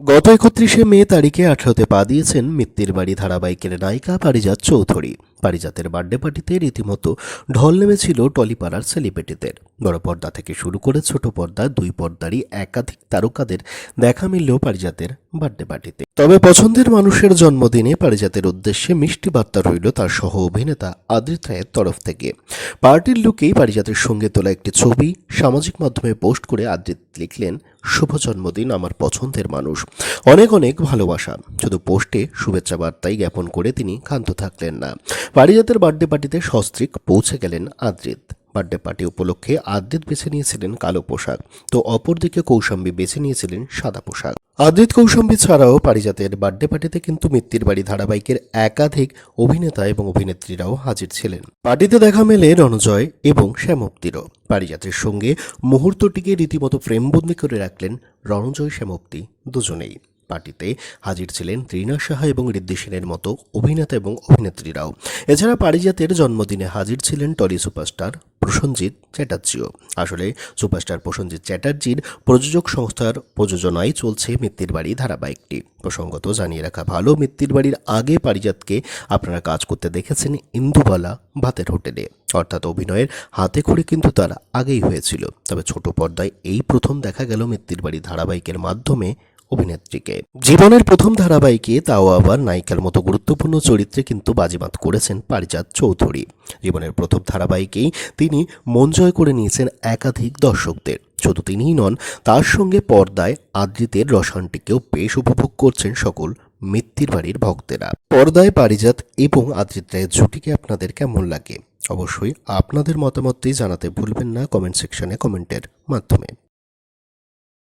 গত একত্রিশে মে তারিখে আঠারোতে পা দিয়েছেন মিত্তির বাড়ি ধারাবাহিকের নায়িকা পারিজাত চৌধুরী। পারিজাতের বার্থডে পার্টিতে রীতিমতো ঢল নেমেছিল টলিপাড়ার সেলিব্রিটিদের। বড় পর্দা থেকে শুরু করে ছোট পর্দা, দুই পর্দারই একাধিক তারকাদের দেখা মিলল পারিজাতের বার্থডে পার্টিতে। তবে পছন্দের মানুষের জন্মদিনে পারিজাতের উদ্দেশ্যে মিষ্টি বার্তা রইল তার সহ অভিনেতা আদ্রিত রায়ের তরফ থেকে। পার্টির লুকেই পারিজাতের সঙ্গে তোলা একটি ছবি সামাজিক মাধ্যমে পোস্ট করে আদ্রিত লিখলেন শুভ জন্মদিন আমার পছন্দের মানুষ। অনেক অনেক ভালোবাসা। শুধু পোস্টে শুভেচ্ছা বার্তাই জ্ঞাপন করে তিনি ক্ষান্ত থাকলেন না। পারিজাতের বার্থডে পার্টিতে সস্ত্রিক পৌঁছে গেলেন আদ্রিত। বার্থডে পার্টি উপলক্ষে আদ্রিত বেছে নিয়েছিলেন কালো পোশাক। তো অপরদিকে কৌশাম্বী বেছে নিয়েছিলেন সাদা পোশাক। আদ্রিত কৌশম্বী ছাড়াও পারিজাতের বার্থডে পার্টিতে কিন্তু মিত্তির বাড়ি ধারাবাহিকের একাধিক অভিনেতা এবং অভিনেত্রীরাও হাজির ছিলেন। পার্টিতে দেখা মেলে রণজয় এবং শ্যামপ্তিরও। পারিজাতের সঙ্গে মুহূর্তটিকে রীতিমতো ফ্রেমবন্দি করে রাখলেন রণজয়, শ্যামপ্তি দুজনেই। পার্টিতে হাজির ছিলেন ত্রিনা সাহা এবং ঋদ্ধি সেনের মতো অভিনেতা এবং অভিনেত্রীরাও। এছাড়া পারিজাতের জন্মদিনে হাজির ছিলেন টলি সুপারস্টার প্রসঞ্জিৎ চ্যাটার্জিও। আসলে সুপারস্টার প্রসঞ্জিৎ চ্যাটার্জির প্রযোজক সংস্থার প্রযোজনায় চলছে মিত্তির বাড়ি ধারাবাহিকটি। প্রসঙ্গত জানিয়ে রাখা ভালো, মিত্তির বাড়ির আগে পারিজাতকে আপনারা কাজ করতে দেখেছেন ইন্দুবালা ভাতের হোটেলে। অর্থাৎ অভিনয়ের হাতে খড়ি কিন্তু তার আগেই হয়েছিল। তবে ছোট পর্দায় এই প্রথম দেখা গেল মিত্তির বাড়ি ধারাবাহিকের মাধ্যমে অভিনেত্রীকে। জীবনের প্রথম ধারাবাহিকে তাও আবার নায়িকার মতো গুরুত্বপূর্ণ চরিত্রে কিন্তু বাজিমাত করেছেন পারিজাত চৌধুরী। জীবনের প্রথম ধারাবাহিকেই তিনি মন জয় করে নিয়েছেন একাধিক দর্শকদের। শুধু তিনিই নন, তার সঙ্গে পর্দায় আদ্রিতের রসায়নটিকেও বেশ উপভোগ করছেন সকল মিত্তির বাড়ির ভক্তেরা। পর্দায় পারিজাত এবং আদ্রিত রায়ের জুটিকে আপনাদের কেমন লাগে? অবশ্যই আপনাদের মতামতটি জানাতে ভুলবেন না কমেন্ট সেকশনে কমেন্টের মাধ্যমে।